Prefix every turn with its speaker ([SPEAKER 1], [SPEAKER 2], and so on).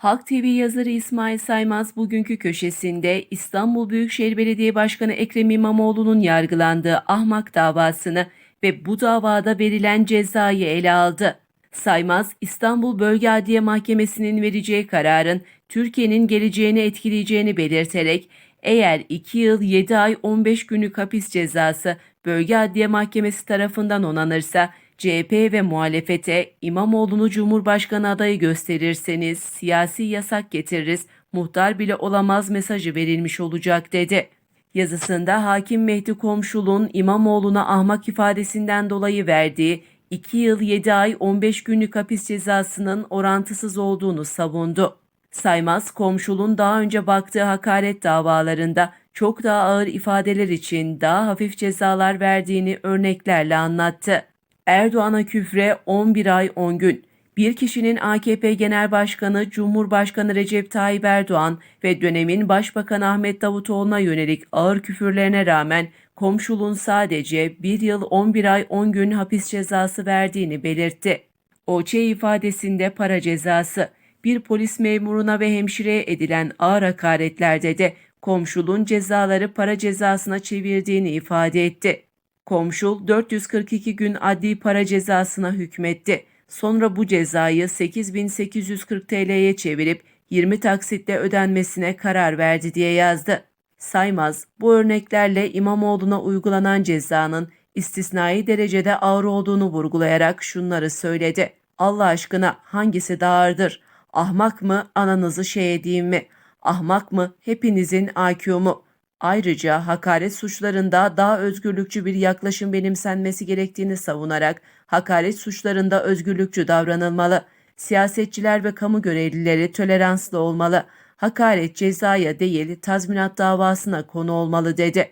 [SPEAKER 1] Halk TV yazarı İsmail Saymaz bugünkü köşesinde İstanbul Büyükşehir Belediye Başkanı Ekrem İmamoğlu'nun yargılandığı ahmak davasını ve bu davada verilen cezayı ele aldı. Saymaz, İstanbul Bölge Adliye Mahkemesi'nin vereceği kararın Türkiye'nin geleceğini etkileyeceğini belirterek eğer 2 yıl 7 ay 15 günlük hapis cezası Bölge Adliye Mahkemesi tarafından onanırsa CHP ve muhalefete İmamoğlu'nu Cumhurbaşkanı adayı gösterirseniz siyasi yasak getiririz, muhtar bile olamaz mesajı verilmiş olacak dedi. Yazısında Hakim Mehdi Komşul'un İmamoğlu'na ahmak ifadesinden dolayı verdiği 2 yıl 7 ay 15 günlük hapis cezasının orantısız olduğunu savundu. Saymaz, Komşul'un daha önce baktığı hakaret davalarında çok daha ağır ifadeler için daha hafif cezalar verdiğini örneklerle anlattı. Erdoğan'a küfre 11 ay 10 gün. Bir kişinin AKP Genel Başkanı Cumhurbaşkanı Recep Tayyip Erdoğan ve dönemin Başbakanı Ahmet Davutoğlu'na yönelik ağır küfürlerine rağmen komşuluğun sadece 1 yıl 11 ay 10 gün hapis cezası verdiğini belirtti. OÇ ifadesinde para cezası, bir polis memuruna ve hemşireye edilen ağır hakaretlerde de komşuluğun cezaları para cezasına çevirdiğini ifade etti. Komşul 442 gün adli para cezasına hükmetti. Sonra bu cezayı 8840 TL'ye çevirip 20 taksitle ödenmesine karar verdi diye yazdı. Saymaz, bu örneklerle İmamoğlu'na uygulanan cezanın istisnai derecede ağır olduğunu vurgulayarak şunları söyledi. Allah aşkına hangisi daha ağırdır? Ahmak mı, ananızı şey edeyim mi? Ahmak mı, hepinizin IQ mu? Ayrıca hakaret suçlarında daha özgürlükçü bir yaklaşım benimsenmesi gerektiğini savunarak hakaret suçlarında özgürlükçü davranılmalı. Siyasetçiler ve kamu görevlileri toleranslı olmalı. Hakaret cezaya değil tazminat davasına konu olmalı dedi.